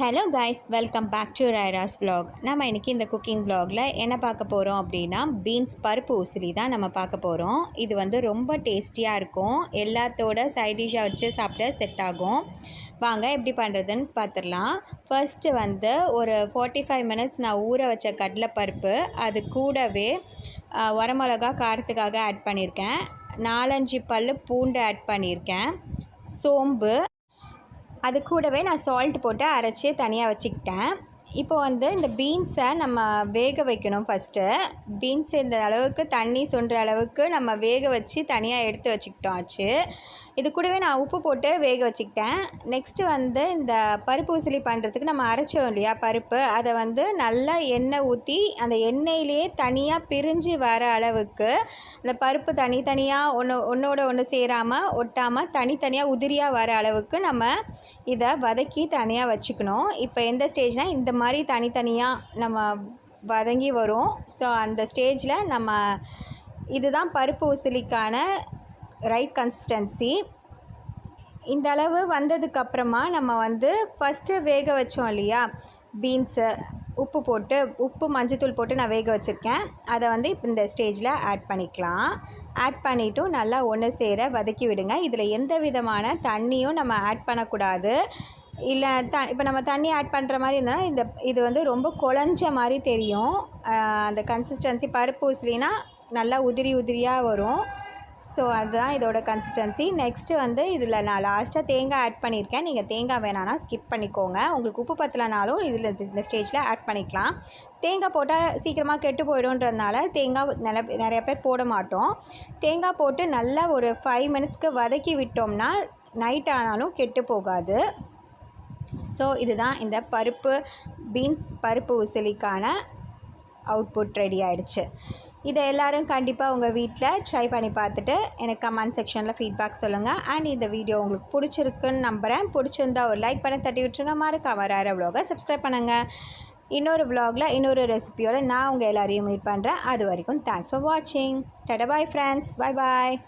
Hello guys welcome back to ரைராஸ் blog நம்ம இன்றைக்கி இந்த குக்கிங் ப்ளாகில் என்ன பார்க்க போகிறோம் அப்படின்னா பீன்ஸ் பருப்பு உசிலி தான் நம்ம பார்க்க போகிறோம் இது வந்து ரொம்ப டேஸ்டியாக இருக்கும். எல்லாத்தோட சைட் டிஷ்ஷாக வச்சு சாப்பிட செட் ஆகும். வாங்க எப்படி பண்ணுறதுன்னு பார்த்துடலாம் ஃபர்ஸ்ட்டு வந்து ஒரு ஃபார்ட்டி ஃபைவ் மினிட்ஸ் நான் ஊற வச்ச கடலைப்பருப்பு அது கூடவே வரமிளகா காரத்துக்காக ஆட் பண்ணியிருக்கேன். நாலஞ்சு பல் பூண்டு ஆட் பண்ணியிருக்கேன். சோம்பு அது கூடவே நான் சால்ட் போட்டு அரைச்சி தனியாக வச்சுக்கிட்டேன். இப்போ வந்து இந்த பீன்ஸை நம்ம வேக வைக்கணும் ஃபஸ்ட்டு பீன்ஸ் இந்த அளவுக்கு தண்ணி சொல்கிற அளவுக்கு நம்ம வேக வச்சு தனியாக எடுத்து வச்சுக்கிட்டோம் ஆச்சு இது கூடவே நான் உப்பு போட்டு வேக வச்சுக்கிட்டேன். நெக்ஸ்ட்டு வந்து இந்த பருப்பு உசிலி பண்ணுறதுக்கு நம்ம அரைச்சோம் இல்லையா பருப்பு அதை வந்து நல்லா எண்ணெய் ஊற்றி அந்த எண்ணெயிலேயே தனியாக பிரிஞ்சு வர அளவுக்கு அந்த பருப்பு தனித்தனியாக ஒன்று ஒன்றோட ஒன்று சேராமல் ஒட்டாமல் தனித்தனியாக உதிரியாக வர அளவுக்கு நம்ம இதை வதக்கி தனியாக வச்சுக்கணும். இப்போ எந்த ஸ்டேஜ்னால் இந்த மாதிரி தனித்தனியாக நம்ம வதங்கி வரும். ஸோ அந்த ஸ்டேஜில் நம்ம இதுதான் பருப்பு உசிலிக்கான ரைட் கன்சிஸ்டன்சி இந்த அளவு வந்ததுக்கப்புறமா நம்ம வந்து ஃபஸ்ட்டு வேக வச்சோம் இல்லையா? பீன்ஸு உப்பு போட்டு உப்பு மஞ்சத்தூள் போட்டு நான் வேக வச்சுருக்கேன். அதை வந்து இப்போ இந்த ஸ்டேஜில் ஆட் பண்ணிக்கலாம். ஆட் பண்ணிவிட்டும் நல்லா ஒன்று சேர வதக்கி விடுங்க. இதில் எந்த விதமான தண்ணியும் நம்ம ஆட் பண்ணக்கூடாது. இல்லை த இப்போ நம்ம தண்ணி ஆட் பண்ணுற மாதிரி இருந்தால் இந்த இது வந்து ரொம்ப குழஞ்ச மாதிரி தெரியும். அந்த கன்சிஸ்டன்சி பருப்பு உசிலினா நல்லா உதிரி உதிரியாக வரும். ஸோ அதுதான் இதோட கன்சிஸ்டன்சி நெக்ஸ்ட்டு வந்து இதில் நான் லாஸ்ட்டாக தேங்காய் ஆட் பண்ணியிருக்கேன் நீங்கள் தேங்காய் வேணான்னா ஸ்கிப் பண்ணிக்கோங்க. உங்களுக்கு உப்பு பத்தலைனாலும் இதில் இந்த ஸ்டேஜில் ஆட் பண்ணிக்கலாம். தேங்காய் போட்டால் சீக்கிரமாக கெட்டு போயிடும்ன்றதுனால தேங்காய் நிறைய நிறைய பேர் போட மாட்டோம். தேங்காய் போட்டு நல்லா ஒரு ஃபைவ் மினிட்ஸ்க்கு வதக்கி விட்டோம்னா நைட் ஆனாலும் கெட்டு போகாது. ஸோ இதுதான் இந்த பருப்பு பீன்ஸ் பருப்பு உசிலிக்கான அவுட்புட் ரெடி ஆயிடுச்சு. இதை எல்லோரும் கண்டிப்பாக உங்கள் வீட்டில் ட்ரை பண்ணி பார்த்துட்டு எனக்கு கமெண்ட் செக்ஷனில் ஃபீட்பேக் சொல்லுங்கள் அண்ட் இந்த வீடியோ உங்களுக்கு பிடிச்சிருக்குன்னு நம்புகிறேன் பிடிச்சிருந்தா ஒரு லைக் பண்ண தட்டி விட்டுருங்க. மறக்காம வேறு vlog-அ சப்ஸ்கிரைப் பண்ணுங்கள் இன்னொரு வ்ளாகில் இன்னொரு ரெசிபியோடு நான் உங்கள் எல்லோரையும் மீட் பண்ணுறேன் அது வரைக்கும் தேங்க்ஸ் ஃபார் வாட்சிங் டட பாய் ஃப்ரெண்ட்ஸ் பாய் பாய்